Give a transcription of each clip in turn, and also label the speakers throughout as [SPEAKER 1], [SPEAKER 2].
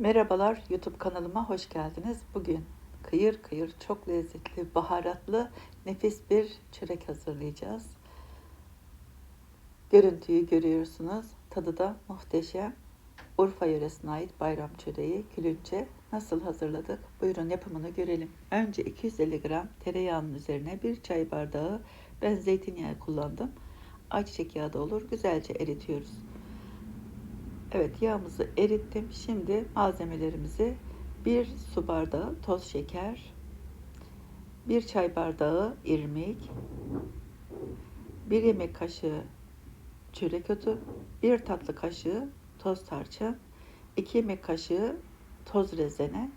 [SPEAKER 1] Merhabalar YouTube kanalıma hoş geldiniz. Bugün kıyır kıyır çok lezzetli, baharatlı, nefis bir çörek hazırlayacağız. Görüntüyü görüyorsunuz. Tadı da muhteşem. Urfa yöresine ait bayram çöreği külünce nasıl hazırladık? Buyurun yapımını görelim. Önce 250 gram tereyağının üzerine bir çay bardağı ben zeytinyağı kullandım. Ayçiçek yağı da olur. Güzelce eritiyoruz. Evet yağımızı erittim. Şimdi malzemelerimizi bir su bardağı toz şeker, bir çay bardağı irmik, bir yemek kaşığı çörek otu, bir tatlı kaşığı toz tarçın, iki yemek kaşığı toz rezene.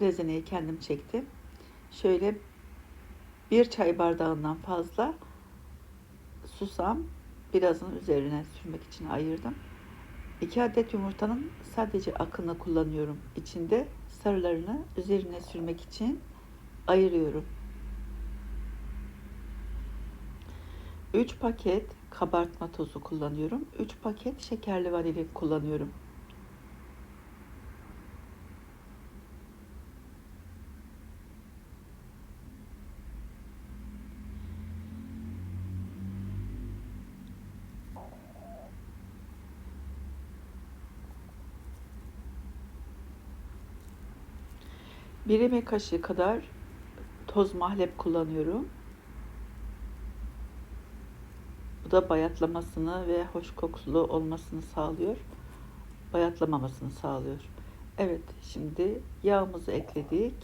[SPEAKER 1] Rezeneyi kendim çektim. Şöyle bir çay bardağından fazla susam birazını üzerine sürmek için ayırdım. 2 adet yumurtanın sadece akını kullanıyorum. İçinde sarılarını üzerine sürmek için ayırıyorum. 3 paket kabartma tozu kullanıyorum. 3 paket şekerli vanilin kullanıyorum. Bir yemek kaşığı kadar toz mahlep kullanıyorum. Bu da bayatlamasını ve hoş kokulu olmasını sağlıyor. Bayatlamamasını sağlıyor. Evet, şimdi yağımızı ekledik.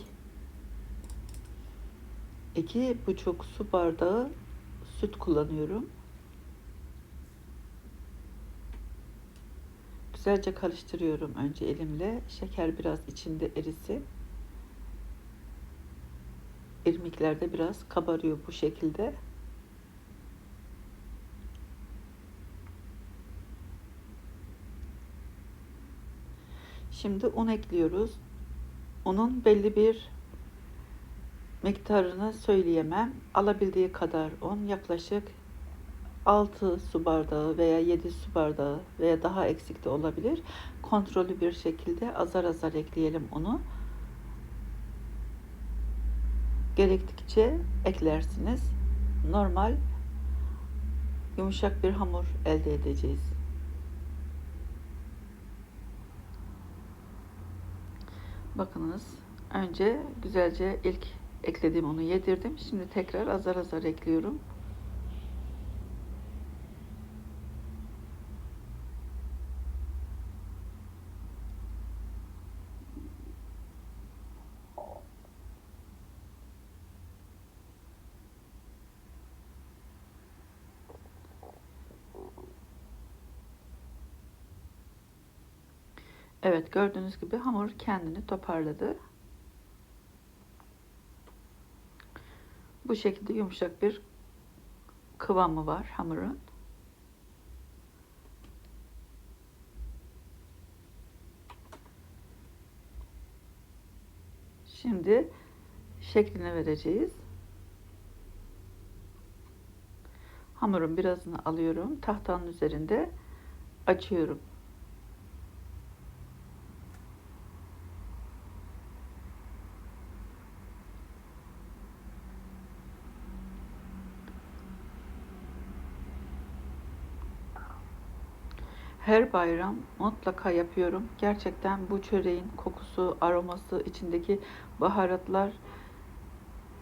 [SPEAKER 1] İki buçuk su bardağı süt kullanıyorum. Güzelce karıştırıyorum önce elimle. Şeker biraz içinde erisin. İrmikler de biraz kabarıyor bu şekilde. Şimdi un ekliyoruz. Unun belli bir miktarını söyleyemem. Alabildiği kadar un yaklaşık 6 su bardağı veya 7 su bardağı veya daha eksik de olabilir. Kontrollü bir şekilde azar azar ekleyelim onu gerektikçe eklersiniz. Normal yumuşak bir hamur elde edeceğiz. Bakınız önce güzelce ilk eklediğim onu yedirdim. Şimdi tekrar azar azar ekliyorum. Evet gördüğünüz gibi hamur kendini toparladı. Bu şekilde yumuşak bir kıvamı var hamurun. Şimdi şeklini vereceğiz. Hamurun birazını alıyorum. Tahtanın üzerinde açıyorum. Her bayram mutlaka yapıyorum. Gerçekten bu çöreğin kokusu, aroması, içindeki baharatlar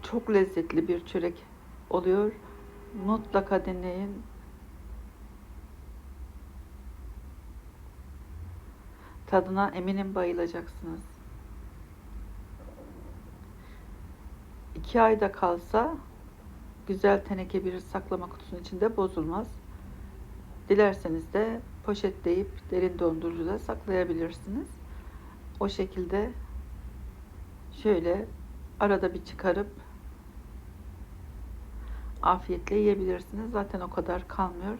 [SPEAKER 1] çok lezzetli bir çörek oluyor. Mutlaka deneyin. Tadına eminim bayılacaksınız. İki ayda kalsa güzel teneke bir saklama kutusunun içinde bozulmaz. Dilerseniz de poşetleyip derin dondurucuda saklayabilirsiniz. O şekilde şöyle arada bir çıkarıp afiyetle yiyebilirsiniz. Zaten o kadar kalmıyor.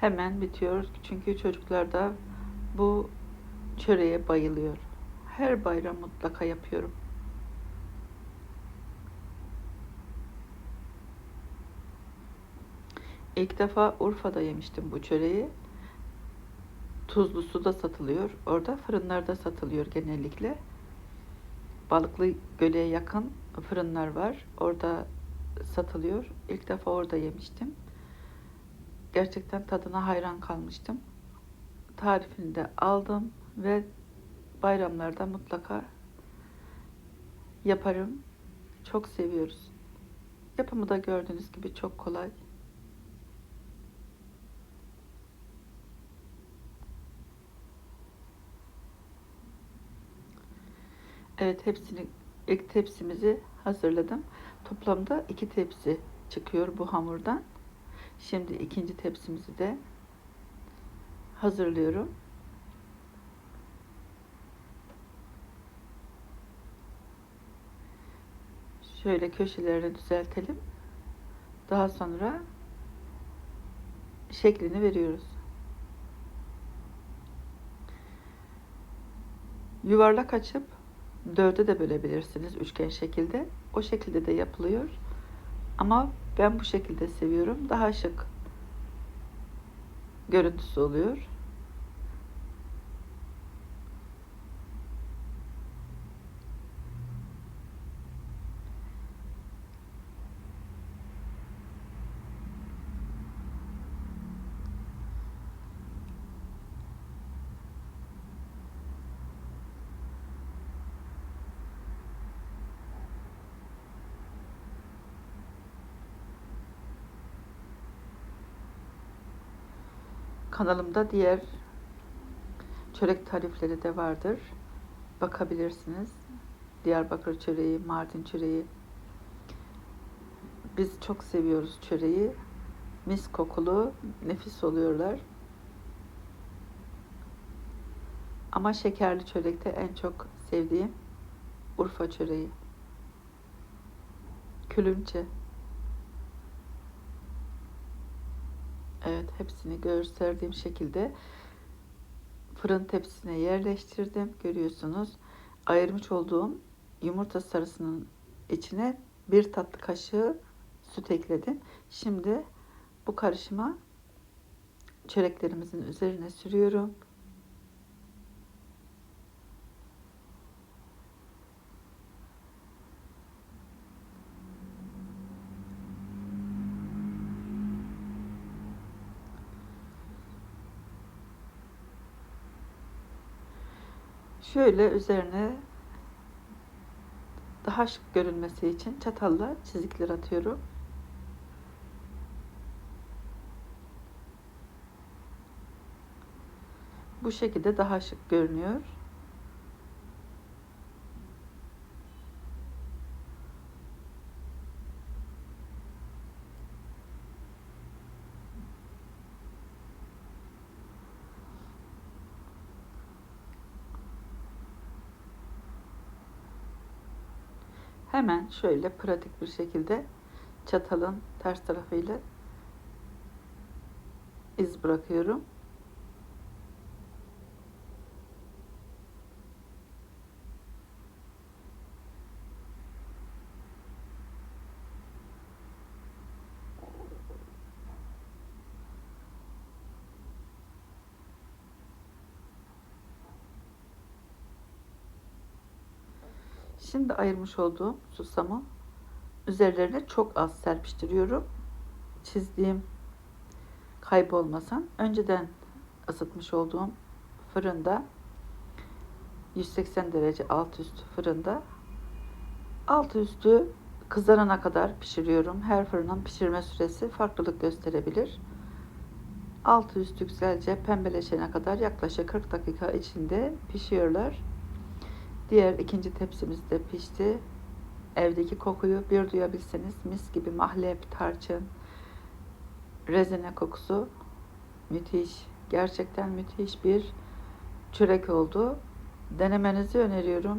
[SPEAKER 1] Hemen bitiyor. Çünkü çocuklar da bu çöreğe bayılıyor. Her bayram mutlaka yapıyorum. İlk defa Urfa'da yemiştim bu çöreği. Tuzlu su da satılıyor. Orada fırınlarda satılıyor genellikle. Balıklı Göl'e yakın fırınlar var. Orada satılıyor. İlk defa orada yemiştim. Gerçekten tadına hayran kalmıştım. Tarifini de aldım ve bayramlarda mutlaka yaparım. Çok seviyoruz. Yapımı da gördüğünüz gibi çok kolay. Evet hepsini ilk tepsimizi hazırladım. Toplamda iki tepsi çıkıyor bu hamurdan. Şimdi ikinci tepsimizi de hazırlıyorum. Şöyle köşelerini düzeltelim. Daha sonra şeklini veriyoruz. Yuvarlak açıp dörde de bölebilirsiniz üçgen şekilde. O şekilde de yapılıyor. Ama ben bu şekilde seviyorum. Daha şık görüntüsü oluyor. Kanalımda diğer çörek tarifleri de vardır. Bakabilirsiniz. Diyarbakır çöreği, Mardin çöreği. Biz çok seviyoruz çöreği. Mis kokulu, nefis oluyorlar. Ama şekerli çörekte en çok sevdiğim Urfa çöreği. Külünçe. Evet, hepsini gösterdiğim şekilde fırın tepsisine yerleştirdim. Görüyorsunuz. Ayırmış olduğum yumurta sarısının içine bir tatlı kaşığı süt ekledim. Şimdi bu karışıma çöreklerimizin üzerine sürüyorum. Şöyle üzerine daha şık görünmesi için çatalla çizikler atıyorum. Bu şekilde daha şık görünüyor. Hemen şöyle pratik bir şekilde çatalın ters tarafıyla iz bırakıyorum. Şimdi ayırmış olduğum susamı üzerlerine çok az serpiştiriyorum. Çizdiğim kaybolmasın. Önceden ısıtmış olduğum fırında 180 derece alt üst fırında alt üstü kızarana kadar pişiriyorum. Her fırının pişirme süresi farklılık gösterebilir. Altı üstü güzelce pembeleşene kadar yaklaşık 40 dakika içinde pişiyorlar. Diğer ikinci tepsimiz de pişti. Evdeki kokuyu bir duyabilseniz mis gibi mahlep, tarçın, rezene kokusu müthiş. Gerçekten müthiş bir çörek oldu. Denemenizi öneriyorum.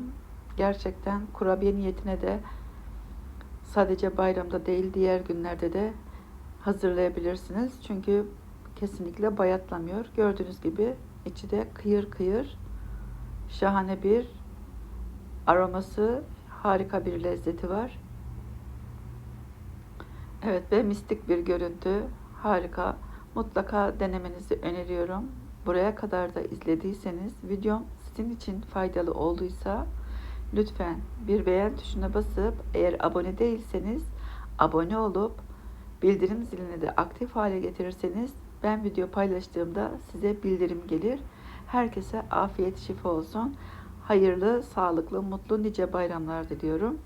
[SPEAKER 1] Gerçekten kurabiye niyetine de sadece bayramda değil diğer günlerde de hazırlayabilirsiniz. Çünkü kesinlikle bayatlamıyor. Gördüğünüz gibi içi de kıyır kıyır şahane bir aroması harika bir lezzeti var. Evet ve mistik bir görüntü. Harika. Mutlaka denemenizi öneriyorum. Buraya kadar da izlediyseniz videom sizin için faydalı olduysa lütfen bir beğen tuşuna basıp eğer abone değilseniz abone olup bildirim zilini de aktif hale getirirseniz ben video paylaştığımda size bildirim gelir. Herkese afiyet şifa olsun. Hayırlı, sağlıklı, mutlu nice bayramlar diliyorum.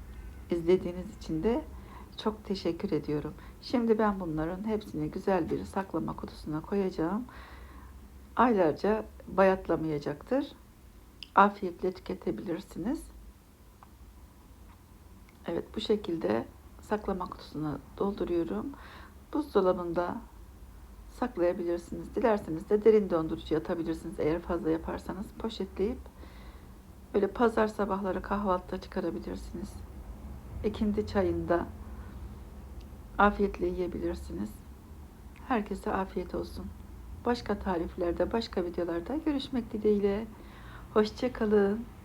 [SPEAKER 1] İzlediğiniz için de çok teşekkür ediyorum. Şimdi ben bunların hepsini güzel bir saklama kutusuna koyacağım. Aylarca bayatlamayacaktır. Afiyetle tüketebilirsiniz. Evet bu şekilde saklama kutusuna dolduruyorum. Buzdolabında saklayabilirsiniz. Dilerseniz de derin dondurucuya atabilirsiniz. Eğer fazla yaparsanız poşetleyip böyle pazar sabahları kahvaltıda çıkarabilirsiniz. İkindi çayında afiyetle yiyebilirsiniz. Herkese afiyet olsun. Başka tariflerde, başka videolarda görüşmek dileğiyle. Hoşçakalın.